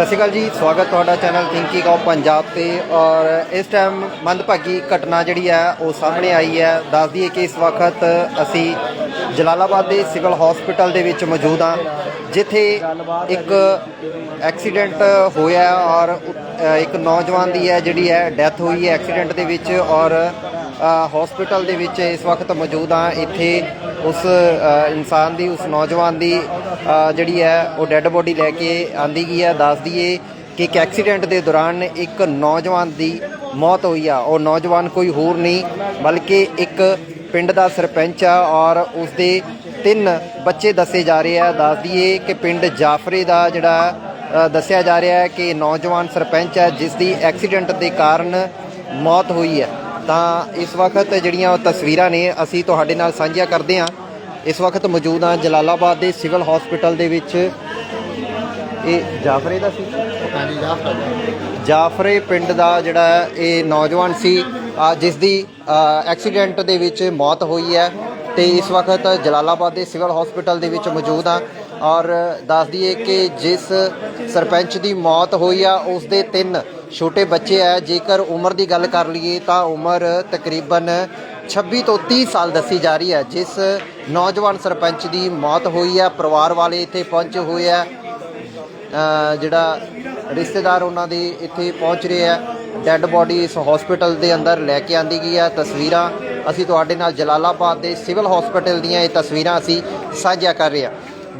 ਸਤਿ ਸ਼੍ਰੀ ਅਕਾਲ ਜੀ, ਸਵਾਗਤ ਤੁਹਾਡਾ ਚੈਨਲ ਥਿੰਕਿੰਗ ਆਫ ਪੰਜਾਬ ਤੇ, ਔਰ ਇਸ ਟਾਈਮ ਮੰਦਭਾਗੀ ਘਟਨਾ ਜਿਹੜੀ ਹੈ, ਉਹ ਸਾਹਮਣੇ ਆਈ ਹੈ। ਦੱਸ ਦਈਏ ਕਿ ਇਸ ਵਕਤ ਅਸੀਂ ਜਲਾਲਾਬਾਦ ਦੇ ਸਿਵਲ ਹਸਪੀਟਲ ਦੇ ਵਿੱਚ ਮੌਜੂਦ ਹਾਂ, ਜਿੱਥੇ ਇੱਕ ਐਕਸੀਡੈਂਟ ਹੋਇਆ ਔਰ ਇੱਕ ਨੌਜਵਾਨ ਦੀ ਹੈ, ਜਿਹੜੀ ਹੈ ਡੈਥ ਹੋਈ ਹੈ ਐਕਸੀਡੈਂਟ ਦੇ ਵਿੱਚ, ਔਰ ਹਸਪੀਟਲ ਦੇ ਵਿੱਚ ਇਸ ਵਕਤ ਮੌਜੂਦ ਹਾਂ। ਇੱਥੇ ਉਸ ਇਨਸਾਨ ਦੀ, ਉਸ ਨੌਜਵਾਨ ਦੀ ਜਿਹੜੀ ਹੈ, ਉਹ ਡੈੱਡ ਬੋਡੀ ਲੈ ਕੇ ਆਂਦੀ ਗਈ ਹੈ। ਦੱਸ ਦਈਏ ਕਿ ਇੱਕ ਐਕਸੀਡੈਂਟ ਦੇ ਦੌਰਾਨ ਇੱਕ ਨੌਜਵਾਨ ਦੀ ਮੌਤ ਹੋਈ ਆ। ਉਹ ਨੌਜਵਾਨ ਕੋਈ ਹੋਰ ਨਹੀਂ, ਬਲਕਿ ਇੱਕ ਪਿੰਡ ਦਾ ਸਰਪੰਚ ਆ ਔਰ ਉਸ ਦੇ ਤਿੰਨ ਬੱਚੇ ਦੱਸੇ ਜਾ ਰਹੇ ਆ। ਦੱਸ ਦਈਏ ਕਿ ਪਿੰਡ ਜਾਫਰੇ ਦਾ ਜਿਹੜਾ ਦੱਸਿਆ ਜਾ ਰਿਹਾ ਹੈ ਕਿ ਨੌਜਵਾਨ ਸਰਪੰਚ ਹੈ, ਜਿਸ ਦੀ ਐਕਸੀਡੈਂਟ ਦੇ ਕਾਰਨ ਮੌਤ ਹੋਈ ਹੈ। ਤਾਂ ਇਸ ਵਕਤ ਜਿਹੜੀਆਂ ਉਹ ਤਸਵੀਰਾਂ ਨੇ ਅਸੀਂ ਤੁਹਾਡੇ ਨਾਲ ਸਾਂਝੀਆਂ ਕਰਦੇ ਹਾਂ। ਇਸ ਵਕਤ ਮੌਜੂਦ ਹਾਂ ਜਲਾਲਾਬਾਦ ਦੇ ਸਿਵਲ ਹਸਪੀਟਲ ਦੇ ਵਿੱਚ। ਇਹ ਜਾਫਰੇ ਦਾ ਸੀ? ਹਾਂਜੀ ਜਾਫਰ ਜਾਫਰੇ ਪਿੰਡ ਦਾ ਜਿਹੜਾ ਇਹ ਨੌਜਵਾਨ ਸੀ। ਜਿਸ ਦੀ ਐਕਸੀਡੈਂਟ ਦੇ ਵਿੱਚ ਮੌਤ ਹੋਈ ਹੈ ਤੇ ਇਸ ਵਕਤ ਜਲਾਲਾਬਾਦ ਦੇ ਸਿਵਲ ਹਸਪੀਟਲ ਦੇ ਵਿੱਚ ਮੌਜੂਦ ਆ ਔਰ ਦੱਸ ਦਈਏ ਕਿ ਜਿਸ ਸਰਪੰਚ ਦੀ ਮੌਤ ਹੋਈ ਆ ਉਸ ਦੇ ਤਿੰਨ ਛੋਟੇ ਬੱਚੇ ਆ, ਜੇਕਰ ਉਮਰ ਦੀ ਗੱਲ ਕਰ ਲਈਏ ਤਾਂ ਉਮਰ ਤਕਰੀਬਨ 26 ਤੋਂ 30 ਸਾਲ ਦੱਸੀ ਜਾ ਰਹੀ ਹੈ, ਜਿਸ ਨੌਜਵਾਨ ਸਰਪੰਚ ਦੀ ਮੌਤ ਹੋਈ ਹੈ, ਪਰਿਵਾਰ ਵਾਲੇ ਇੱਥੇ ਪਹੁੰਚੇ ਹੋਏ ਆ। ਜਿਹੜਾ ਰਿਸ਼ਤੇਦਾਰ ਉਹਨਾਂ ਦੇ ਇੱਥੇ ਪਹੁੰਚ ਰਹੇ ਆ। ਡੈੱਡ ਬੋਡੀ ਇਸ ਹਸਪੀਟਲ ਦੇ ਅੰਦਰ ਲੈ ਕੇ ਆਂਦੀ ਗਈ ਆ। ਤਸਵੀਰਾਂ ਅਸੀਂ ਤੁਹਾਡੇ ਨਾਲ ਜਲਾਲਾਬਾਦ ਦੇ ਸਿਵਲ ਹਸਪੀਟਲ ਦੀਆਂ ਇਹ ਤਸਵੀਰਾਂ ਅਸੀਂ ਸਾਂਝਾ ਕਰ ਰਹੇ ਆ।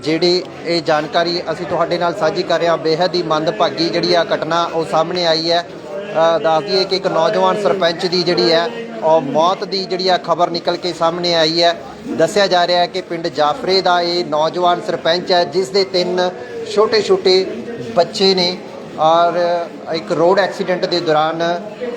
ਜਿਹੜੀ ਇਹ ਜਾਣਕਾਰੀ ਅਸੀਂ ਤੁਹਾਡੇ ਨਾਲ ਸਾਂਝੀ ਕਰ ਰਹੇ ਹਾਂ ਬੇहद ਹੀ ਮੰਦਭਾਗੀ ਜਿਹੜੀ ਆ ਘਟਨਾ ਉਹ ਸਾਹਮਣੇ ਆਈ ਹੈ। ਅ, ਦੱਸ ਦਈਏ ਕਿ ਇੱਕ ਨੌਜਵਾਨ ਸਰਪੰਚ ਦੀ ਜਿਹੜੀ ਹੈ ਉਹ ਮੌਤ ਦੀ ਜਿਹੜੀ ਆ ਖਬਰ ਨਿਕਲ ਕੇ ਸਾਹਮਣੇ ਆਈ ਹੈ। ਦੱਸਿਆ ਜਾ ਰਿਹਾ ਹੈ ਕਿ ਪਿੰਡ ਜਾਫਰੇ ਦਾ ਇਹ ਨੌਜਵਾਨ ਸਰਪੰਚ ਹੈ ਜਿਸ ਦੇ ਤਿੰਨ ਛੋਟੇ ਛੋਟੇ ਬੱਚੇ ਨੇ ਔਰ ਇੱਕ ਰੋਡ ਐਕਸੀਡੈਂਟ ਦੇ ਦੌਰਾਨ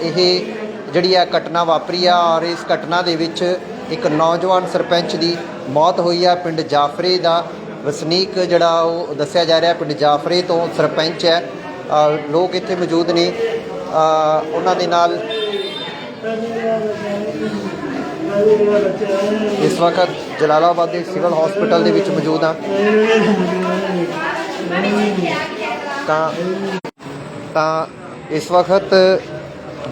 ਇਹ ਜਿਹੜੀ ਆ ਘਟਨਾ ਵਾਪਰੀ ਆ ਔਰ ਇਸ ਘਟਨਾ ਦੇ ਵਿੱਚ ਇੱਕ ਨੌਜਵਾਨ ਸਰਪੰਚ ਦੀ ਮੌਤ ਹੋਈ ਆ। ਪਿੰਡ ਜਾਫਰੇ ਦਾ ਵਸਨੀਕ ਜਿਹੜਾ ਉਹ ਦੱਸਿਆ ਜਾ ਰਿਹਾ, ਪਿੰਡ ਜਾਫਰੇ ਤੋਂ ਸਰਪੰਚ ਹੈ। ਲੋਕ ਇੱਥੇ ਮੌਜੂਦ ਨੇ। ਉਹਨਾਂ ਦੇ ਨਾਲ ਇਸ ਵਕਤ ਜਲਾਲਾਬਾਦ ਦੇ ਸਿਵਲ ਹਸਪੀਟਲ ਦੇ ਵਿੱਚ ਮੌਜੂਦ ਹਾਂ। ਤਾਂ ਤਾਂ ਇਸ ਵਕਤ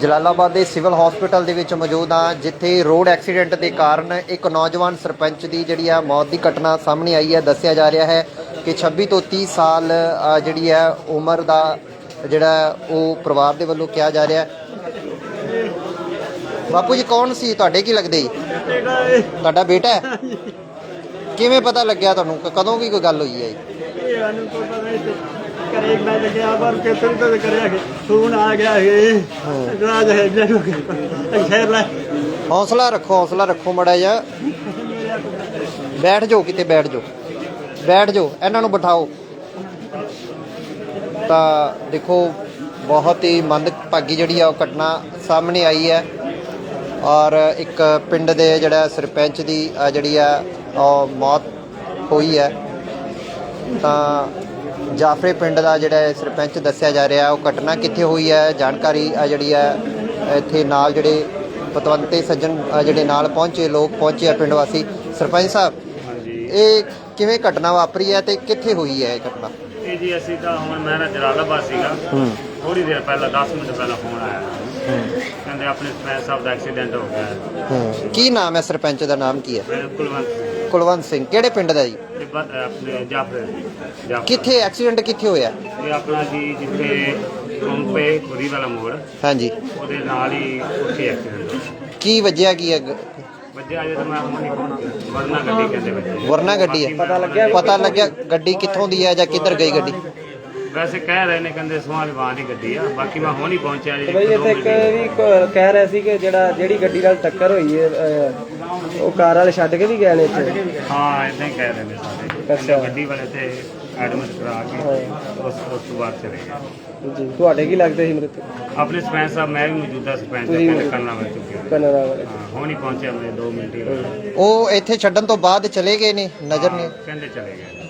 ਜਲਾਲਾਬਾਦ ਦੇ ਸਿਵਲ ਹਸਪੀਟਲ ਦੇ ਵਿੱਚ ਮੌਜੂਦ ਹਾਂ, ਜਿੱਥੇ ਰੋਡ ਐਕਸੀਡੈਂਟ ਦੇ ਕਾਰਨ ਇੱਕ ਨੌਜਵਾਨ ਸਰਪੰਚ ਦੀ ਜਿਹੜੀ ਆ ਮੌਤ ਦੀ ਘਟਨਾ ਸਾਹਮਣੇ ਆਈ ਹੈ। ਦੱਸਿਆ ਜਾ ਰਿਹਾ ਹੈ ਕਿ 26 ਤੋਂ 30 ਸਾਲ ਜਿਹੜੀ ਹੈ ਉਮਰ ਦਾ ਜਿਹੜਾ ਉਹ ਪਰਿਵਾਰ ਦੇ ਵੱਲੋਂ ਕਿਹਾ ਜਾ ਰਿਹਾ ਬਾਪੂ ਜੀ, ਕੌਣ ਸੀ? ਤੁਹਾਡੇ ਕੀ ਲੱਗਦੇ? ਜੀ ਤੁਹਾਡਾ ਬੇਟਾ ਹੈ? ਕਿਵੇਂ ਪਤਾ ਲੱਗਿਆ ਤੁਹਾਨੂੰ? ਕਦੋਂ ਵੀ ਕੋਈ ਗੱਲ ਹੋਈ ਹੈ? ਜੀ ਕਰੇ ਮੈਂ ਲੱਗਿਆ ਪਰ ਕਿਤੋਂ ਤੋਂ ਕਰਿਆ ਕਿ ਫੋਨ ਆ ਗਿਆ ਹੈ ਰਾਜ ਹੈ ਜਨੋ ਸ਼ਹਿਰ ਲੈ। ਹੌਸਲਾ ਰੱਖੋ ਹੌਸਲਾ ਰੱਖੋ ਮੜਾ ਜਾ ਬੈਠ ਜਾਓ ਕਿਤੇ, ਬੈਠ ਜਾਓ। ਬੈਠ ਜਾਓ, ਇਹਨਾਂ ਨੂੰ ਬਿਠਾਓ। ਤਾਂ ਦੇਖੋ, ਬਹੁਤ ਹੀ ਮੰਦਭਾਗੀ ਜਿਹੜੀ ਆ ਉਹ ਘਟਨਾ ਸਾਹਮਣੇ ਆਈ ਹੈ। ਔਰ ਇੱਕ ਪਿੰਡ ਦੇ ਜਿਹੜਾ ਸਰਪੰਚ ਦੀ ਜਿਹੜੀ ਆ, ਉਹ ਮੌਤ ਹੋਈ ਹੈ। ਤਾਂ ਜਾਫਰੇ ਪਿੰਡ ਦਾ ਜਿਹੜਾ ਸਰਪੰਚ ਦੱਸਿਆ ਜਾ ਰਿਹਾ ਉਹ ਘਟਨਾ ਕਿੱਥੇ ਹੋਈ ਹੈ? ਜਾਣਕਾਰੀ ਆ ਜਿਹੜੀ ਹੈ ਇੱਥੇ ਨਾਲ ਜਿਹੜੇ ਪਤਵੰਤੇ ਸੱਜਣ ਜਿਹੜੇ ਨਾਲ ਪਹੁੰਚੇ ਲੋਕ ਪਹੁੰਚੇ ਆ ਪਿੰਡ ਵਾਸੀ। ਸਰਪੰਚ ਸਾਹਿਬ ਇਹ ਕਿਵੇਂ ਘਟਨਾ ਵਾਪਰੀ ਹੈ ਤੇ ਕਿੱਥੇ ਹੋਈ ਹੈ ਇਹ ਘਟਨਾ? ਇਹ ਜੀ ਅਸੀਂ ਤਾਂ ਹੁਣ ਮੈਂ ਨਾ ਜਲਾਲਾਬਾਦ ਸੀਗਾ। ਹੂੰ। ਥੋੜੀ ਦੇਰ ਪਹਿਲਾਂ 10 ਮਿੰਟ ਪਹਿਲਾਂ ਫੋਨ ਆਇਆ। ਕਹਿੰਦੇ ਆਪਣੇ ਸਰਪੰਚ ਸਾਹਿਬ ਦਾ ਐਕਸੀਡੈਂਟ ਹੋ ਗਿਆ। ਕੀ ਨਾਮ ਹੈ ਸਰਪੰਚ ਦਾ? ਨਾਮ ਕੀ ਹੈ? ਕੁਲਵੰਤ ਕੁਲਵੰਤ ਸਿੰਘ। ਕਿਹੜੇ ਪਿੰਡ ਦਾ ਜੀ? ਆਪਣੇ ਜਾਫਰ ਜਾਫਰ ਕਿੱਥੇ ਐਕਸੀਡੈਂਟ ਕਿੱਥੇ ਹੋਇਆ? ਇਹ ਆਪਣਾ ਜੀ ਜਿੱਥੇ ਕੰਪੇ ਖੁਰੀ ਵਾਲਾ ਮੋੜ। ਹਾਂਜੀ। ਉਹਦੇ ਨਾਲ ਹੀ ਉੱਥੇ ਐਕਸੀਡੈਂਟ ਹੋਇਆ। ਕੀ ਵੱਜਿਆ ਕੀ ਹੈ ਗ- ਵੱਜਿਆ ਅਜੇ ਤਾਂ ਮੈਂ ਹੁਣ ਨਹੀਂ ਪਹੁੰਚਿਆ ਵਰਨਾ ਗੱਡੀ ਕਹਿੰਦੇ ਵਰਨਾ ਗੱਡੀ ਹੈ। ਪਤਾ ਲੱਗਿਆ ਪਤਾ ਲੱਗਿਆ ਗੱਡੀ ਕਿੱਥੋਂ ਦੀ ਹੈ ਜਾਂ ਕਿੱਧਰ ਗਈ ਗੱਡੀ? ਵੈਸੇ ਕਹਿ ਰਹੇ ਨੇ ਕਹਿੰਦੇ ਸੋਹਾਲੀ ਵਾਂ ਦੀ ਗੱਡੀ ਆ। ਬਾਕੀ ਮੈਂ ਹੁਣ ਹੀ ਪਹੁੰਚਿਆ ਜੀ। ਬਈ ਇੱਥੇ ਇੱਕ ਵੀ ਕ- ਕਹਿ ਰਿਹਾ ਸੀ ਕਿ ਜਿਹੜਾ ਜਿਹੜੀ ਗੱਡੀ ਨਾਲ ਟੱਕਰ ਹੋਈ ਹੈ ਅਹ, ਉਹ ਕਾਰ ਵਾਲੇ ਛੱਡ ਕੇ ਵੀ ਗਏ ਨੇ ਇੱਥੇ? ਹਾਂ ਇਦਾਂ ਹੀ ਕਹਿ ਰਹੇ ਨੇ ਸਾਰੇ। ਅੱਛਾ। ਗੱਡੀ ਵਾਲੇ ਤੇ ਐਡਮਿਟ ਕਰਾ ਕੇ ਉਸ ਉਸ ਤੋਂ ਬਾਅਦ ਚਲੇ ਗਏ। ਜੀ ਤੁਹਾਡੇ ਕੀ ਲੱਗਦੇ ਸੀ ਮ੍ਰਿਤ ਆਪਣੇ ਸਰਪੰਚ ਸਾਹਿਬ ਮੈਂ ਵੀ ਮੌਜੂਦਾ ਸਰਪੰਚ ਦਾ ਪਿੰਡ ਕਰਨਾ ਮੈਂ ਚੁੱਕਿਆ ਕਨਰਾ ਵਾਲੇ ਹਾਂ ਹੁਣ ਹੀ ਪਹੁੰਚਿਆ ਮੈਂ 2 ਮਿੰਟ ਹੀ ਹੋਏ। ਉਹ ਇੱਥੇ ਛੱਡਣ ਤੋਂ ਬਾਅਦ ਚਲੇ ਗਏ ਨੇ ਨਜ਼ਰ ਨਹੀਂ? ਕਹਿੰਦੇ ਚਲੇ ਗਏ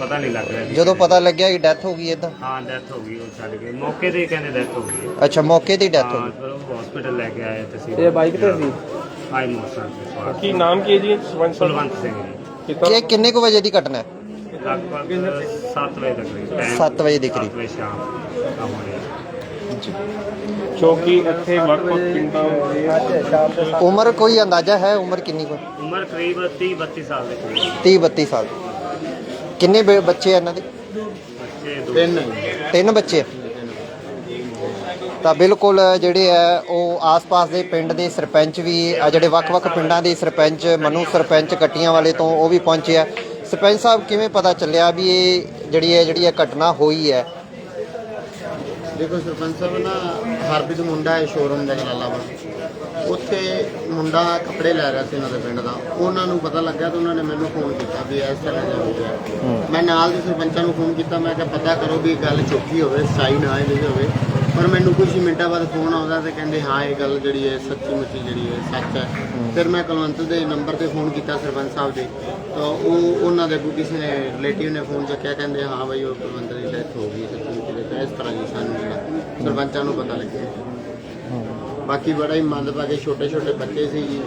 ਪਤਾ ਨਹੀਂ ਲੱਗ ਰਿਹਾ ਜਦੋਂ ਪਤਾ ਲੱਗਿਆ ਕਿ ਡੈਥ ਹੋ ਗਈ ਇਦਾਂ? ਹਾਂ ਡੈਥ ਹੋ ਗਈ ਉਹ ਛੱਡ ਗਏ ਮੌਕੇ ਤੇ ਹੀ ਕਹਿੰਦੇ ਡੈਥ ਹੋ ਗਈ। ਅੱਛਾ ਮੌਕੇ ਤੇ ਹੀ ਡੈਥ ਹੋ ਹਾਂ ਗਈ। ਫਿਰ ਉਹ ਹਸਪੀਟਲ ਲੈ ਕੇ ਆਏ ਤੁਸੀਂ ਇਹ ਬਾਈਕ ਤੇ ਸੀ? ਆਈ ਮੋਟਰਸਾਈਕਲ ਤੇ ਸਵਾਰ ਕੀ ਨਾਮ ਕੀ ਹੈ ਜੀ ਸਰਪੰਚ ਸਾਹਿਬ ਕੁਲਵੰਤ ਸਿੰਘ ਜੀ ਇਹ ਕਿੰਨੇ ਕੁ ਵਜੇ ਦੀ ਘਟਨਾ ਹੈ ਲਗਭਗ 7 ਵਜੇ ਤੱਕ ਕਰੀਬ time ਸੱਤ ਵਜੇ ਦੇ ਕਰੀਬ। ਸੱਤ ਵਜੇ ਸ਼ਾਮ ਦਾ ਹੋ ਰਿਹਾ ਚੌਕੀ ਇੱਥੇ ਵੱਖ ਵੱਖ ਪਿੰਡਾਂ ਅੱਜ ਸ਼ਾਮ ਦੇ ਉਮਰ ਕੋਈ ਅੰਦਾਜ਼ਾ ਹੈ ਉਮਰ ਕਿੰਨੀ ਕੋਈ ਉਮਰ ਕਰੀਬ 30 32 ਸਾਲ ਦੇ ਕਰੀਬ 30 32 ਸਾਲ ਕਿੰਨੇ ਬ- ਬੱਚੇ ਆ ਇਹਨਾਂ ਦੇ ਬੱਚੇ ਦੋ ਤਿੰਨ ਬੱਚੇ ਆ। ਤਾਂ ਬਿਲਕੁਲ ਜਿਹੜੇ ਆ ਉਹ ਆਸ-ਪਾਸ ਦੇ ਪਿੰਡ ਦੇ ਸਰਪੰਚ ਵੀ ਜਿਹੜੇ ਵੱਖ-ਵੱਖ ਪਿੰਡਾਂ ਦੇ ਸਰਪੰਚ ਮਨੂ ਸਰਪੰਚ ਕੱਟੀਆਂ ਵਾਲੇ ਤੋਂ ਉਹ ਵੀ ਪਹੁੰਚੇ ਆ। ਸਰਪੰਚ ਸਾਹਿਬ ਕਿਵੇਂ ਪਤਾ ਚੱਲਿਆ ਵੀ ਇਹ ਜਿਹੜੀ ਹੈ ਜਿਹੜੀ ਇਹ ਘਟਨਾ ਹੋਈ ਹੈ? ਦੇਖੋ ਸਰਪੰਚ ਸਾਹਿਬ ਨਾ ਹਰਪ੍ਰੀਤ ਮੁੰਡਾ ਹੈ ਸ਼ੋਰੂਮ ਦਾ ਜਲਾਲਾਬਾਦ ਉੱਥੇ ਮੁੰਡਾ ਕੱਪੜੇ ਲੈ ਰਿਹਾ ਸੀ ਇਹਨਾਂ ਦੇ ਪਿੰਡ ਦਾ। ਉਹਨਾਂ ਨੂੰ ਪਤਾ ਲੱਗਿਆ ਤਾਂ ਉਹਨਾਂ ਨੇ ਮੈਨੂੰ ਫੋਨ ਕੀਤਾ ਵੀ ਇਸ ਤਰ੍ਹਾਂ ਦਾ ਹੋ ਗਿਆ ਮੈਂ ਨਾਲ ਦੇ ਸਰਪੰਚਾਂ ਨੂੰ ਫੋਨ ਕੀਤਾ ਮੈਂ ਕਿਹਾ ਪਤਾ ਕਰੋ ਵੀ ਗੱਲ ਚੁੱਕੀ ਹੋਵੇ ਸਹੀ ਨਾ ਹੋਵੇ ਪਰ ਮੈਨੂੰ ਕੁਝ ਮਿੰਟਾਂ ਬਾਅਦ ਫੋਨ ਆਉਂਦਾ ਤੇ ਕਹਿੰਦੇ ਹਾਂ ਇਹ ਗੱਲ ਜਿਹੜੀ ਹੈ ਸੱਚੀ ਮੁੱਚੀ ਜਿਹੜੀ ਹੈ ਸੱਚ ਹੈ। ਫਿਰ ਮੈਂ ਕੁਲਵੰਤ ਦੇ ਨੰਬਰ ਤੇ ਫੋਨ ਕੀਤਾ ਸਰਪੰਚ ਸਾਹਿਬ ਦੇ। ਤਾਂ ਉਹ ਉਹਨਾਂ ਦੇ ਕੋਈ ਕਿਸੇ ਨੇ ਰਿਲੇਟਿਵ ਨੇ ਫੋਨ ਚੱਕਿਆ ਕਹਿੰਦੇ ਹਾਂ ਬਈ ਉਹ ਕੁਲਵੰਤ ਦੀ ਡੈਥ ਹੋ ਗਈ ਸੱਚੀ ਮੁੱਚੀ ਤੇ ਇਸ ਤਰ੍ਹਾਂ ਜੀ ਸਾਨੂੰ ਜਿਹੜਾ ਸਰਪੰਚਾਂ ਨੂੰ ਪਤਾ ਲੱਗਿਆ। ਬਾਕੀ ਬੜਾ ਹੀ ਮੰਦਭਾਗੇ ਛੋਟੇ ਛੋਟੇ ਬੱਚੇ ਸੀ ਜੀ।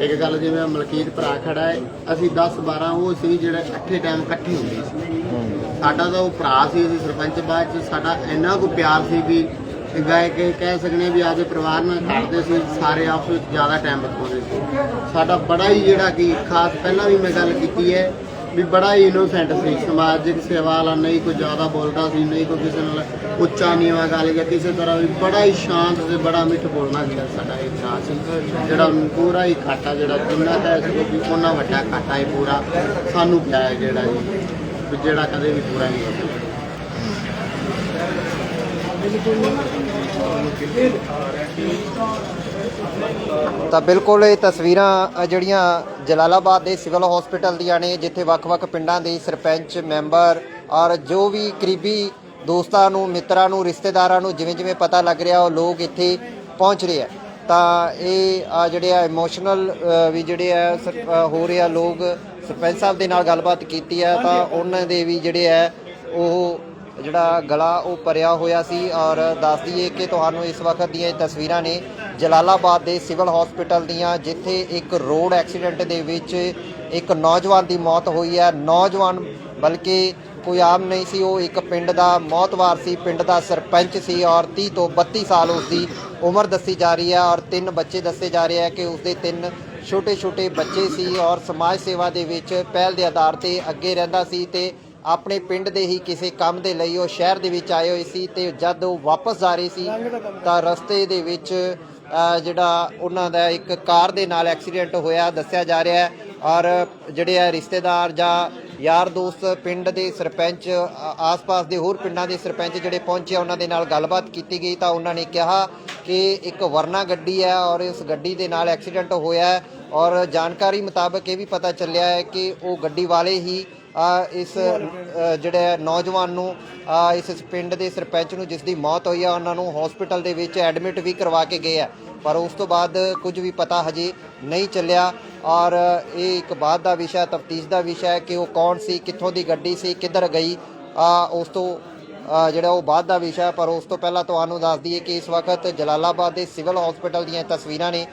ਇੱਕ ਗੱਲ ਜਿਵੇਂ ਮਲਕੀਤ ਭਰਾ ਖੜਾ ਹੈ ਅਸੀਂ 10 12 ਉਹ ਸੀ ਜਿਹੜੇ ਇਕੱਠੇ ਟਾਈਮ ਇਕੱਠੇ ਹੁੰਦੇ ਸੀ। ਸਾਡਾ ਤਾਂ ਉਹ ਭਰਾ ਸੀ ਅਸੀਂ ਸਰਪੰਚ ਬਾਅਦ ਚ ਸਾਡਾ ਇੰਨਾ ਕੁ ਪਿਆਰ ਸੀ ਵੀ ਗਾਇਕ ਇਹ ਕਹਿ ਸਕਦੇ ਹਾਂ ਵੀ ਆਪਦੇ ਪਰਿਵਾਰ ਨਾਲ ਕੱਟਦੇ ਸੀ, ਸਾਰੇ ਆਪਸ ਵਿੱਚ ਜ਼ਿਆਦਾ ਟਾਈਮ ਬਿਤਾਉਂਦੇ ਸੀ। ਸਾਡਾ ਬੜਾ ਹੀ ਜਿਹੜਾ ਕਿ ਖਾਸ ਪਹਿਲਾਂ ਵੀ ਮੈਂ ਗੱਲ ਕੀਤੀ ਹੈ ਵੀ ਬੜਾ ਹੀ ਇਨੋਸੈਂਟ ਸੀ ਸਮਾਜਿਕ ਸੇਵਾ ਵਾਲਾ, ਨਹੀਂ ਕੋਈ ਜ਼ਿਆਦਾ ਬੋਲਦਾ ਸੀ, ਨਹੀਂ ਕੋਈ ਕਿਸੇ ਨਾਲ ਉੱਚਾ ਨੀਵਾਂ ਗੱਲ ਜਾਂ ਕਿਸੇ ਤਰ੍ਹਾਂ ਵੀ, ਬੜਾ ਹੀ ਸ਼ਾਂਤ ਤੇ ਬੜਾ ਮਿੱਠ ਬੋਲਣਾ ਜਿਹੜਾ ਸਾਡਾ ਇਹ ਭਰਾ ਸੀ ਜਿਹੜਾ ਪੂਰਾ ਹੀ ਖਾਟਾ ਜਿਹੜਾ ਜਿੰਨਾ ਕਹਿ ਸਕੋ ਵੀ ਉਹਨਾਂ ਵੱਡਾ ਖਾਟਾ ਹੈ ਪੂਰਾ ਸਾਨੂੰ ਪਿਆ ਜਿਹੜਾ ਜੀ ਜਿਹੜਾ ਕਦੇ ਵੀ ਪੂਰਾ ਨਹੀਂ ਹੋ ਸਕਦਾ। ਤਾਂ ਬਿਲਕੁਲ ਇਹ ਤਸਵੀਰਾਂ ਜਿਹੜੀਆਂ ਜਲਾਲਾਬਾਦ ਦੇ ਸਿਵਲ ਹਸਪੀਟਲ ਦੀਆਂ ਨੇ, ਜਿੱਥੇ ਵੱਖ-ਵੱਖ ਪਿੰਡਾਂ ਦੇ ਸਰਪੰਚ, ਮੈਂਬਰ ਔਰ ਜੋ ਵੀ ਕਰੀਬੀ ਦੋਸਤਾਂ ਨੂੰ, ਮਿੱਤਰਾਂ ਨੂੰ, ਰਿਸ਼ਤੇਦਾਰਾਂ ਨੂੰ ਜਿਵੇਂ-ਜਿਵੇਂ ਪਤਾ ਲੱਗ ਰਿਹਾ, ਉਹ ਲੋਕ ਇੱਥੇ ਪਹੁੰਚ ਰਹੇ ਆ। ਤਾਂ ਇਹ ਜਿਹੜੇ ਆ ਇਮੋਸ਼ਨਲ ਵੀ ਜਿਹੜੇ ਆ ਸਰ- ਹੋ ਰਿਹਾ ਲੋਕ, ਸਰਪੰਚ ਸਾਹਿਬ ਦੇ ਨਾਲ ਗੱਲਬਾਤ ਕੀਤੀ ਹੈ ਤਾਂ ਉਹਨਾਂ ਦੇ ਵੀ ਜਿਹੜੇ ਆ, ਉਹ ਜਿਹੜਾ ਗਲਾ ਉਹ ਭਰਿਆ ਹੋਇਆ ਸੀ ਔਰ ਦੱਸ ਦਈਏ ਕਿ ਤੁਹਾਨੂੰ ਇਸ ਵਕਤ ਦੀਆਂ ਇਹ ਤਸਵੀਰਾਂ ਨੇ ਜਲਾਲਾਬਾਦ ਦੇ ਸਿਵਲ ਹਸਪੀਟਲ ਦੀਆਂ, ਜਿੱਥੇ ਇੱਕ ਰੋਡ ਐਕਸੀਡੈਂਟ ਦੇ ਵਿੱਚ ਇੱਕ ਨੌਜਵਾਨ ਦੀ ਮੌਤ ਹੋਈ ਹੈ। ਨੌਜਵਾਨ ਬਲਕਿ ਕੋਈ ਆਮ ਨਹੀਂ ਸੀ, ਉਹ ਇੱਕ ਪਿੰਡ ਦਾ ਮੌਤਵਾਰ ਸੀ, ਪਿੰਡ ਦਾ ਸਰਪੰਚ ਸੀ ਔਰ 30 ਤੋਂ 32 ਸਾਲ ਉਸ ਦੀ ਉਮਰ ਦੱਸੀ ਜਾ ਰਹੀ ਹੈ ਔਰ ਤਿੰਨ ਬੱਚੇ ਦੱਸੇ ਜਾ ਰਹੇ ਹੈ ਕਿ ਉਸਦੇ ਤਿੰਨ ਛੋਟੇ ਛੋਟੇ ਬੱਚੇ ਸੀ ਔਰ ਸਮਾਜ ਸੇਵਾ ਦੇ ਵਿੱਚ ਪਹਿਲ ਦੇ ਆਧਾਰ ਤੇ ਅੱਗੇ ਰਹਿੰਦਾ ਸੀ ਤੇ ਆਪਣੇ ਪਿੰਡ ਦੇ ਹੀ ਕਿਸੇ ਕੰਮ ਦੇ ਲਈ ਉਹ ਸ਼ਹਿਰ ਦੇ ਵਿੱਚ ਆਏ ਹੋਏ ਸੀ ਤੇ ਜਦ ਉਹ ਵਾਪਸ ਜਾ ਰਹੇ ਸੀ, ਤਾਂ ਰਸਤੇ ਦੇ ਵਿੱਚ ਜਿਹੜਾ ਉਹਨਾਂ ਦਾ ਇੱਕ ਕਾਰ ਦੇ ਨਾਲ ਐਕਸੀਡੈਂਟ ਹੋਇਆ, ਦੱਸਿਆ ਜਾ ਰਿਹਾ ਹੈ। ਔਰ ਜਿਹੜੇ ਆ ਰਿਸ਼ਤੇਦਾਰ ਜਾਂ ਯਾਰ ਦੋਸਤ ਪਿੰਡ ਦੇ ਸਰਪੰਚ ਆਸ-ਪਾਸ ਦੇ ਹੋਰ ਪਿੰਡਾਂ ਦੇ ਸਰਪੰਚ ਜਿਹੜੇ ਪਹੁੰਚੇ ਉਹਨਾਂ ਦੇ ਨਾਲ ਗੱਲਬਾਤ ਕੀਤੀ ਗਈ ਤਾਂ ਉਹਨਾਂ ਨੇ ਕਿਹਾ ਕਿ ਇੱਕ ਵਰਨਾ ਗੱਡੀ ਹੈ ਔਰ ਇਸ ਗੱਡੀ ਦੇ ਨਾਲ ਐਕਸੀਡੈਂਟ ਹੋਇਆ ਔਰ ਜਾਣਕਾਰੀ ਮੁਤਾਬਕ ਇਹ ਵੀ ਪਤਾ ਚੱਲਿਆ ਹੈ ਕਿ ਉਹ ਗੱਡੀ ਵਾਲੇ ਹੀ ਇਸ ਜਿਹੜੇ ਨੌਜਵਾਨ ਨੂੰ ਇਸ ਪਿੰਡ ਦੇ ਸਰਪੰਚ ਨੂੰ ਜਿਸ ਦੀ ਮੌਤ ਹੋਈ ਆ ਉਹਨਾਂ ਨੂੰ ਹਸਪੀਟਲ ਦੇ ਵਿੱਚ ਐਡਮਿਟ ਵੀ ਕਰਵਾ ਕੇ ਗਏ ਆ। ਪਰ ਉਸ ਤੋਂ ਬਾਅਦ ਕੁਝ ਵੀ ਪਤਾ ਹਜੇ ਨਹੀਂ ਚੱਲਿਆ ਔਰ ਇਹ ਇੱਕ ਬਾਅਦ ਦਾ ਵਿਸ਼ਾ ਤਫਤੀਸ਼ ਦਾ ਵਿਸ਼ਾ ਹੈ ਕਿ ਉਹ ਕੌਣ ਸੀ ਕਿੱਥੋਂ ਦੀ ਗੱਡੀ ਸੀ ਕਿੱਧਰ ਗਈ। ਆ ਉਸ ਤੋਂ ਜਿਹੜਾ ਉਹ ਬਾਅਦ ਦਾ ਵਿਸ਼ਾ ਹੈ, ਪਰ ਉਸ ਤੋਂ ਪਹਿਲਾਂ ਤੁਹਾਨੂੰ ਦੱਸ ਦਈਏ ਕਿ ਇਸ ਵਕਤ ਜਲਾਲਾਬਾਦ ਦੇ ਸਿਵਲ ਹਸਪੀਟਲ ਦੀਆਂ ਤਸਵੀਰਾਂ ਨੇ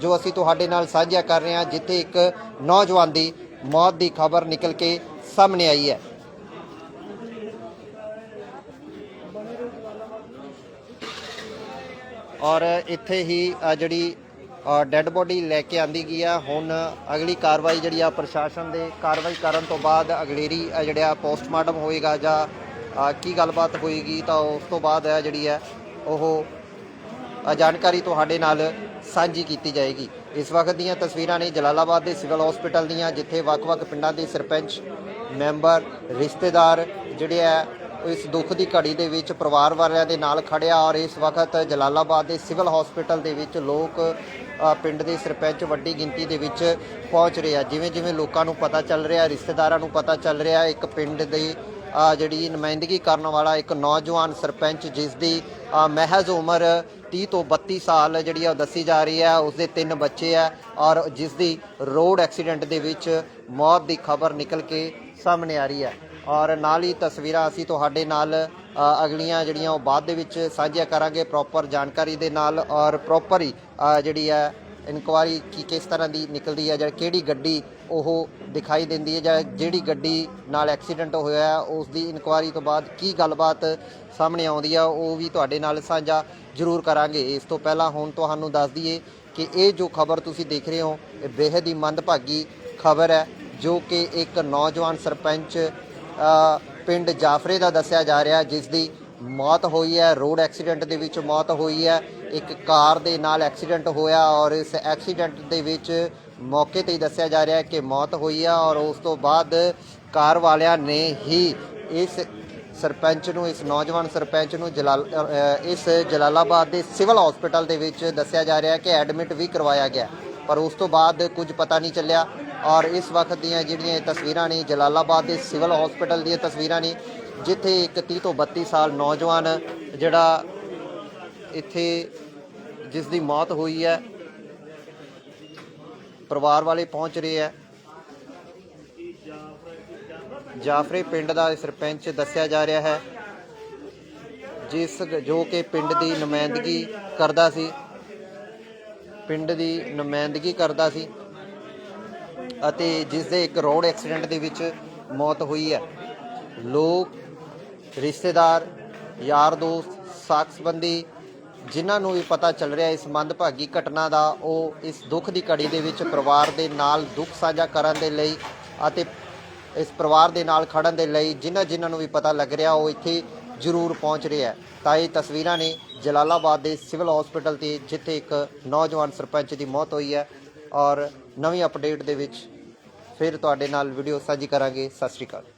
ਜੋ ਅਸੀਂ ਤੁਹਾਡੇ ਨਾਲ ਸਾਂਝਾ ਕਰ ਰਹੇ ਹਾਂ ਜਿੱਥੇ ਇੱਕ ਨੌਜਵਾਨ ਦੀ ਮੌਤ ਦੀ ਖਬਰ ਨਿਕਲ ਕੇ ਸਾਹਮਣੇ ਆਈ ਹੈ। ਔਰ ਇੱਥੇ ਹੀ ਜਿਹੜੀ ਡੈੱਡ ਬੋਡੀ ਲੈ ਕੇ ਆਂਦੀ ਗਈ ਆ। ਹੁਣ ਅਗਲੀ ਕਾਰਵਾਈ ਜਿਹੜੀ ਆ ਪ੍ਰਸ਼ਾਸਨ ਦੇ ਕਾਰਵਾਈ ਕਰਨ ਤੋਂ ਬਾਅਦ ਅਗਲੇਰੀ ਜਿਹੜਾ ਪੋਸਟਮਾਰਟਮ ਹੋਏਗਾ ਜਾਂ ਕੀ ਗੱਲਬਾਤ ਹੋਏਗੀ, ਤਾਂ ਉਸ ਤੋਂ ਬਾਅਦ ਜਿਹੜੀ ਹੈ ਉਹ ਜਾਣਕਾਰੀ ਤੁਹਾਡੇ ਨਾਲ ਸਾਂਝੀ ਕੀਤੀ ਜਾਏਗੀ। ਇਸ ਵਕਤ ਦੀਆਂ ਤਸਵੀਰਾਂ ਨੇ ਜਲਾਲਾਬਾਦ ਦੇ ਸਿਵਲ ਹਸਪੀਟਲ ਦੀਆਂ, ਜਿੱਥੇ ਵੱਖ-ਵੱਖ ਪਿੰਡਾਂ ਦੇ ਸਰਪੰਚ, ਮੈਂਬਰ, ਰਿਸ਼ਤੇਦਾਰ ਜਿਹੜੇ ਆ, ਇਸ ਦੁੱਖ ਦੀ ਘੜੀ ਦੇ ਵਿੱਚ ਪਰਿਵਾਰ ਵਾਲਿਆਂ ਦੇ ਨਾਲ ਖੜਿਆ ਔਰ ਇਸ ਵਕਤ ਜਲਾਲਾਬਾਦ ਦੇ ਸਿਵਲ ਹਸਪੀਟਲ ਦੇ ਵਿੱਚ ਲੋਕ ਪਿੰਡ ਦੇ ਸਰਪੰਚ ਵੱਡੀ ਗਿਣਤੀ ਦੇ ਵਿੱਚ ਪਹੁੰਚ ਰਹੇ ਆ। ਜਿਵੇਂ ਜਿਵੇਂ ਲੋਕਾਂ ਨੂੰ ਪਤਾ ਚੱਲ ਰਿਹਾ, ਰਿਸ਼ਤੇਦਾਰਾਂ ਨੂੰ ਪਤਾ ਚੱਲ ਰਿਹਾ, ਇੱਕ ਪਿੰਡ ਦੇ ਜਿਹੜੀ ਨੁਮਾਇੰਦਗੀ ਕਰਨ ਵਾਲਾ ਇੱਕ ਨੌਜਵਾਨ ਸਰਪੰਚ, ਜਿਸ ਦੀ ਮਹਿਜ਼ ਉਮਰ 30 ਤੋਂ 32 ਸਾਲ ਜਿਹੜੀ ਆ ਉਹ ਦੱਸੀ ਜਾ ਰਹੀ ਹੈ, ਉਸ ਦੇ ਤਿੰਨ ਬੱਚੇ ਆ ਔਰ ਜਿਸ ਦੀ ਰੋਡ ਐਕਸੀਡੈਂਟ ਦੇ ਵਿੱਚ ਮੌਤ ਦੀ ਖਬਰ ਨਿਕਲ ਕੇ ਸਾਹਮਣੇ ਆ ਰਹੀ ਹੈ। ਔਰ ਨਾਲ ਹੀ ਤਸਵੀਰਾਂ ਅਸੀਂ ਤੁਹਾਡੇ ਨਾਲ ਅਗਲੀਆਂ ਜਿਹੜੀਆਂ ਉਹ ਬਾਅਦ ਦੇ ਵਿੱਚ ਸਾਂਝੀਆਂ ਕਰਾਂਗੇ ਪ੍ਰੋਪਰ ਜਾਣਕਾਰੀ ਦੇ ਨਾਲ ਔਰ ਪ੍ਰੋਪਰ ਹੀ ਜਿਹੜੀ ਹੈ ਇਨਕੁਆਰੀ ਕੀ ਕਿਸ ਤਰ੍ਹਾਂ ਦੀ ਨਿਕਲਦੀ ਹੈ ਜਾਂ ਕਿਹੜੀ ਗੱਡੀ ਉਹ ਦਿਖਾਈ ਦਿੰਦੀ ਹੈ ਜਾਂ ਜਿਹੜੀ ਗੱਡੀ ਨਾਲ ਐਕਸੀਡੈਂਟ ਹੋਇਆ ਹੈ, ਉਸ ਦੀ ਇਨਕੁਆਇਰੀ ਤੋਂ ਬਾਅਦ ਕੀ ਗੱਲਬਾਤ ਸਾਹਮਣੇ ਆਉਂਦੀ ਆ ਉਹ ਵੀ ਤੁਹਾਡੇ ਨਾਲ ਸਾਂਝਾ ਜ਼ਰੂਰ ਕਰਾਂਗੇ। ਇਸ ਤੋਂ ਪਹਿਲਾਂ ਹੁਣ ਤੁਹਾਨੂੰ ਦੱਸ ਦਈਏ ਕਿ ਇਹ ਜੋ ਖਬਰ ਤੁਸੀਂ ਦੇਖ ਰਹੇ ਹੋ ਇਹ ਬੇहद ਹੀ ਮੰਦਭਾਗੀ ਖਬਰ ਹੈ ਜੋ ਕਿ ਇੱਕ ਨੌਜਵਾਨ ਸਰਪੰਚ ਪਿੰਡ ਜਾਫਰੇ ਦਾ ਦੱਸਿਆ ਜਾ ਰਿਹਾ ਜਿਸ ਦੀ ਮੌਤ ਹੋਈ ਹੈ, ਰੋਡ ਐਕਸੀਡੈਂਟ ਦੇ ਵਿੱਚ ਮੌਤ ਹੋਈ ਹੈ, ਇੱਕ ਕਾਰ ਦੇ ਨਾਲ ਐਕਸੀਡੈਂਟ ਹੋਇਆ ਔਰ ਇਸ ਐਕਸੀਡੈਂਟ ਦੇ ਵਿੱਚ ਮੌਕੇ ਤੇ ਹੀ ਦੱਸਿਆ ਜਾ ਰਿਹਾ ਹੈ ਕਿ ਮੌਤ ਹੋਈ ਹੈ ਔਰ ਉਸ ਤੋਂ ਬਾਅਦ ਕਾਰ ਵਾਲਿਆਂ ਨੇ ਹੀ ਇਸ ਸਰਪੰਚ ਨੂੰ, ਇਸ ਨੌਜਵਾਨ ਸਰਪੰਚ ਨੂੰ ਜਲਾਲ ਇਸ ਜਲਾਲਾਬਾਦ ਦੇ ਸਿਵਲ ਹਸਪੀਟਲ ਦੇ ਵਿੱਚ ਦੱਸਿਆ ਜਾ ਰਿਹਾ ਹੈ ਕਿ ਐਡਮਿਟ ਵੀ ਕਰਵਾਇਆ ਗਿਆ। ਪਰ ਉਸ ਤੋਂ ਬਾਅਦ ਕੁਝ ਪਤਾ ਨਹੀਂ ਚੱਲਿਆ ਔਰ ਇਸ ਵਕਤ ਦੀਆਂ ਜਿਹੜੀਆਂ ਤਸਵੀਰਾਂ ਨੇ, ਜਲਾਲਾਬਾਦ ਦੇ ਸਿਵਲ ਹਸਪੀਟਲ ਦੀਆਂ ਤਸਵੀਰਾਂ ਨੇ ਜਿੱਥੇ ਇੱਕ 30 ਤੋਂ 32 ਸਾਲ ਨੌਜਵਾਨ ਜਿਹੜਾ ਇੱਥੇ ਜਿਸ ਦੀ ਮੌਤ ਹੋਈ ਹੈ, ਪਰਿਵਾਰ ਵਾਲੇ ਪਹੁੰਚ ਰਹੇ ਹੈ। ਜਾਫਰੇ ਪਿੰਡ ਦਾ ਸਰਪੰਚ ਦੱਸਿਆ ਜਾ ਰਿਹਾ ਹੈ, ਜਿਸ ਜੋ ਕਿ ਪਿੰਡ ਦੀ ਨੁਮਾਇੰਦਗੀ ਕਰਦਾ ਸੀ। ਪਿੰਡ ਦੀ ਨੁਮਾਇੰਦਗੀ ਕਰਦਾ ਸੀ ਅਤੇ ਜਿਸ ਦੇ ਇੱਕ ਰੋਡ ਐਕਸੀਡੈਂਟ ਦੇ ਵਿੱਚ ਮੌਤ ਹੋਈ ਹੈ। ਲੋਕ ਰਿਸ਼ਤੇਦਾਰ, ਯਾਰ ਦੋਸਤ ਸਾਕ ਸੰਬੰਧੀ ਜਿਨ੍ਹਾਂ ਨੂੰ ਵੀ ਪਤਾ ਚੱਲ ਰਿਹਾ ਇਸ ਮੰਦਭਾਗੀ ਘਟਨਾ ਦਾ, ਉਹ ਇਸ ਦੁੱਖ ਦੀ ਘੜੀ ਦੇ ਵਿੱਚ ਪਰਿਵਾਰ ਦੇ ਨਾਲ ਦੁੱਖ ਸਾਂਝਾ ਕਰਨ ਦੇ ਲਈ ਅਤੇ ਇਸ ਪਰਿਵਾਰ ਦੇ ਨਾਲ ਖੜਨ ਦੇ ਲਈ ਜਿਨ੍ਹਾਂ ਜਿਨ੍ਹਾਂ ਨੂੰ ਵੀ ਪਤਾ ਲੱਗ ਰਿਹਾ, ਉਹ ਇੱਥੇ ਜ਼ਰੂਰ ਪਹੁੰਚ ਰਿਹਾ ਹੈ। ਤਾਂ ਇਹ ਤਸਵੀਰਾਂ ਨੇ ਜਲਾਲਾਬਾਦ ਦੇ ਸਿਵਲ ਹਸਪੀਟਲ ਤੇ, ਜਿੱਥੇ ਇੱਕ ਨੌਜਵਾਨ ਸਰਪੰਚ ਦੀ ਮੌਤ ਹੋਈ ਹੈ ਔਰ ਨਵੀਂ ਅਪਡੇਟ ਦੇ ਵਿੱਚ ਫਿਰ ਤੁਹਾਡੇ ਨਾਲ ਵੀਡੀਓ ਸਾਂਝੀ ਕਰਾਂਗੇ। ਸਤਿ ਸ਼੍ਰੀ ਅਕਾਲ।